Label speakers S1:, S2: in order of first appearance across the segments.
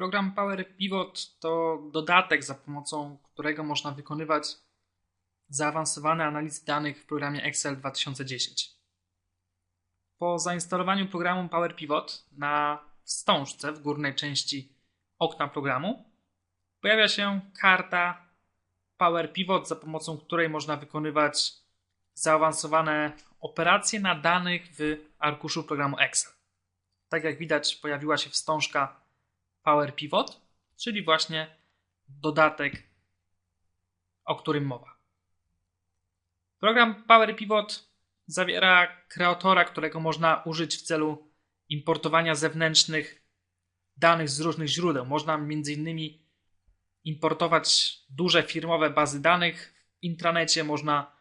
S1: Program Power Pivot to dodatek, za pomocą którego można wykonywać zaawansowane analizy danych w programie Excel 2010. Po zainstalowaniu programu Power Pivot na wstążce w górnej części okna programu pojawia się karta Power Pivot, za pomocą której można wykonywać zaawansowane operacje na danych w arkuszu programu Excel. Tak jak widać, pojawiła się wstążka Power Pivot, czyli właśnie dodatek, o którym mowa. Program Power Pivot zawiera kreatora, którego można użyć w celu importowania zewnętrznych danych z różnych źródeł. Można m.in. importować duże firmowe bazy danych w intranecie, można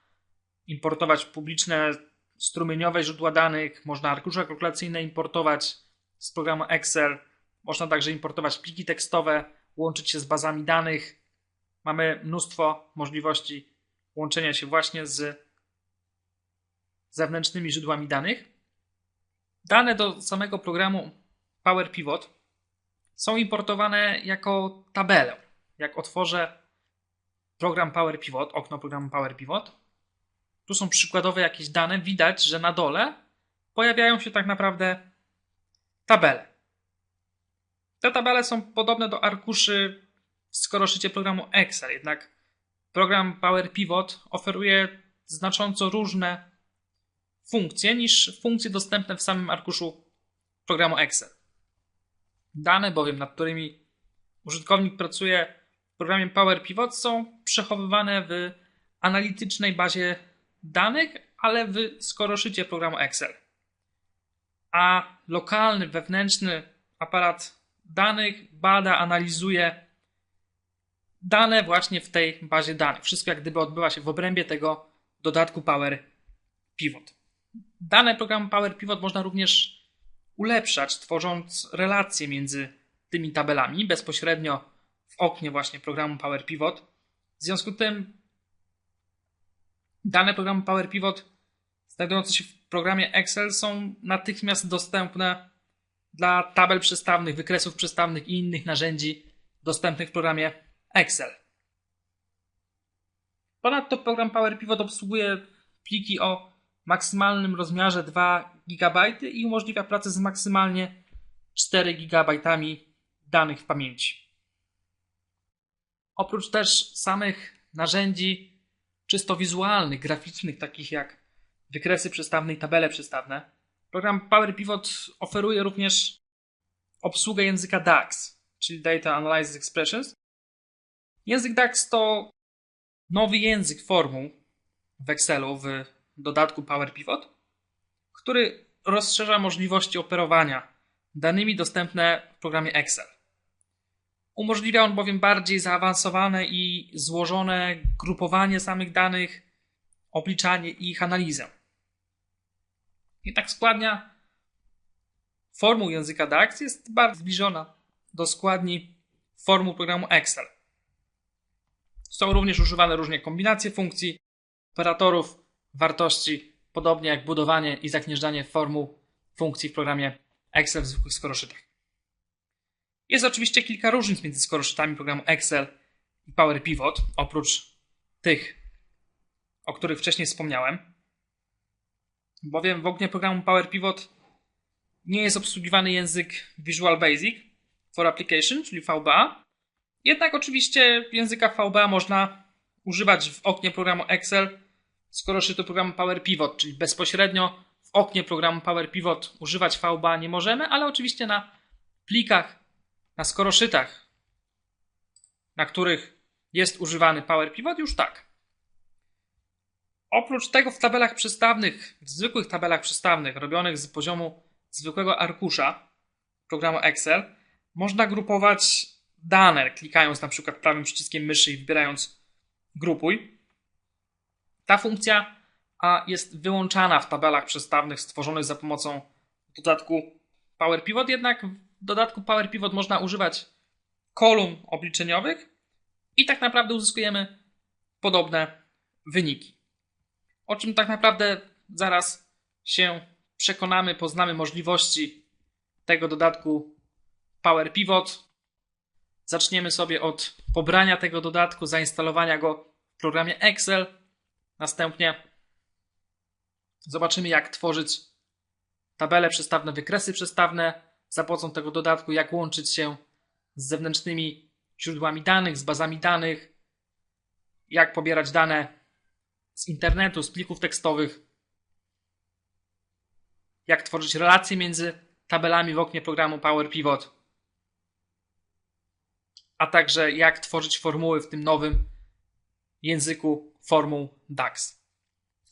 S1: importować publiczne strumieniowe źródła danych, można arkusze kalkulacyjne importować z programu Excel, można także importować pliki tekstowe, łączyć się z bazami danych. Mamy mnóstwo możliwości łączenia się właśnie z zewnętrznymi źródłami danych. Dane do samego programu Power Pivot są importowane jako tabelę. Jak otworzę program Power Pivot, okno programu Power Pivot, tu są przykładowe jakieś dane, widać, że na dole pojawiają się tak naprawdę tabele. Te tabele są podobne do arkuszy w skoroszycie programu Excel, jednak program Power Pivot oferuje znacząco różne funkcje niż funkcje dostępne w samym arkuszu programu Excel. Dane bowiem, nad którymi użytkownik pracuje w programie Power Pivot są przechowywane w analitycznej bazie danych, ale w skoroszycie programu Excel. A lokalny, wewnętrzny aparat danych bada, analizuje dane właśnie w tej bazie danych. Wszystko jak gdyby odbywa się w obrębie tego dodatku Power Pivot. Dane programu Power Pivot można również ulepszać, tworząc relacje między tymi tabelami bezpośrednio w oknie właśnie programu Power Pivot. W związku z tym dane programu Power Pivot znajdujące się w programie Excel są natychmiast dostępne dla tabel przestawnych, wykresów przestawnych i innych narzędzi dostępnych w programie Excel. Ponadto program Power Pivot obsługuje pliki o maksymalnym rozmiarze 2 GB i umożliwia pracę z maksymalnie 4 GB danych w pamięci. Oprócz też samych narzędzi czysto wizualnych, graficznych, takich jak wykresy przestawne i tabele przestawne, program Power Pivot oferuje również obsługę języka DAX, czyli Data Analysis Expressions. Język DAX to nowy język formuł w Excelu w dodatku Power Pivot, który rozszerza możliwości operowania danymi dostępne w programie Excel. Umożliwia on bowiem bardziej zaawansowane i złożone grupowanie samych danych, obliczanie ich analizę. Jednak składnia formuł języka DAX jest bardzo zbliżona do składni formuł programu Excel. Są również używane różne kombinacje funkcji, operatorów, wartości, podobnie jak budowanie i zaknieżdżanie formuł funkcji w programie Excel w zwykłych skoroszytach. Jest oczywiście kilka różnic między skoroszytami programu Excel i Power Pivot, oprócz tych, o których wcześniej wspomniałem. Bowiem w oknie programu Power Pivot nie jest obsługiwany język Visual Basic for Application, czyli VBA. Jednak oczywiście języka VBA można używać w oknie programu Excel, skoro to programu Power Pivot, czyli bezpośrednio w oknie programu Power Pivot używać VBA nie możemy, ale oczywiście na plikach na skoroszytach, na których jest używany Power Pivot, już tak. Oprócz tego w tabelach przystawnych, w zwykłych tabelach przystawnych, robionych z poziomu zwykłego arkusza programu Excel, można grupować dane, klikając na przykład prawym przyciskiem myszy i wybierając grupuj. Ta funkcja jest wyłączana w tabelach przestawnych stworzonych za pomocą dodatku Power Pivot, jednak w dodatku Power Pivot można używać kolumn obliczeniowych i tak naprawdę uzyskujemy podobne wyniki. O czym tak naprawdę zaraz się przekonamy, poznamy możliwości tego dodatku Power Pivot. Zaczniemy sobie od pobrania tego dodatku, zainstalowania go w programie Excel. Następnie zobaczymy, jak tworzyć tabele przestawne, wykresy przestawne za pomocą tego dodatku, jak łączyć się z zewnętrznymi źródłami danych, z bazami danych, jak pobierać dane z internetu, z plików tekstowych, jak tworzyć relacje między tabelami w oknie programu Power Pivot, a także jak tworzyć formuły w tym nowym języku formuł DAX.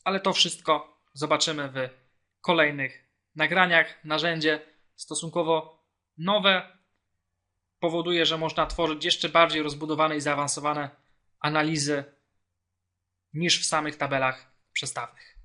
S1: Ale to wszystko zobaczymy w kolejnych nagraniach. Narzędzie stosunkowo nowe powoduje, że można tworzyć jeszcze bardziej rozbudowane i zaawansowane analizy niż w samych tabelach przestawnych.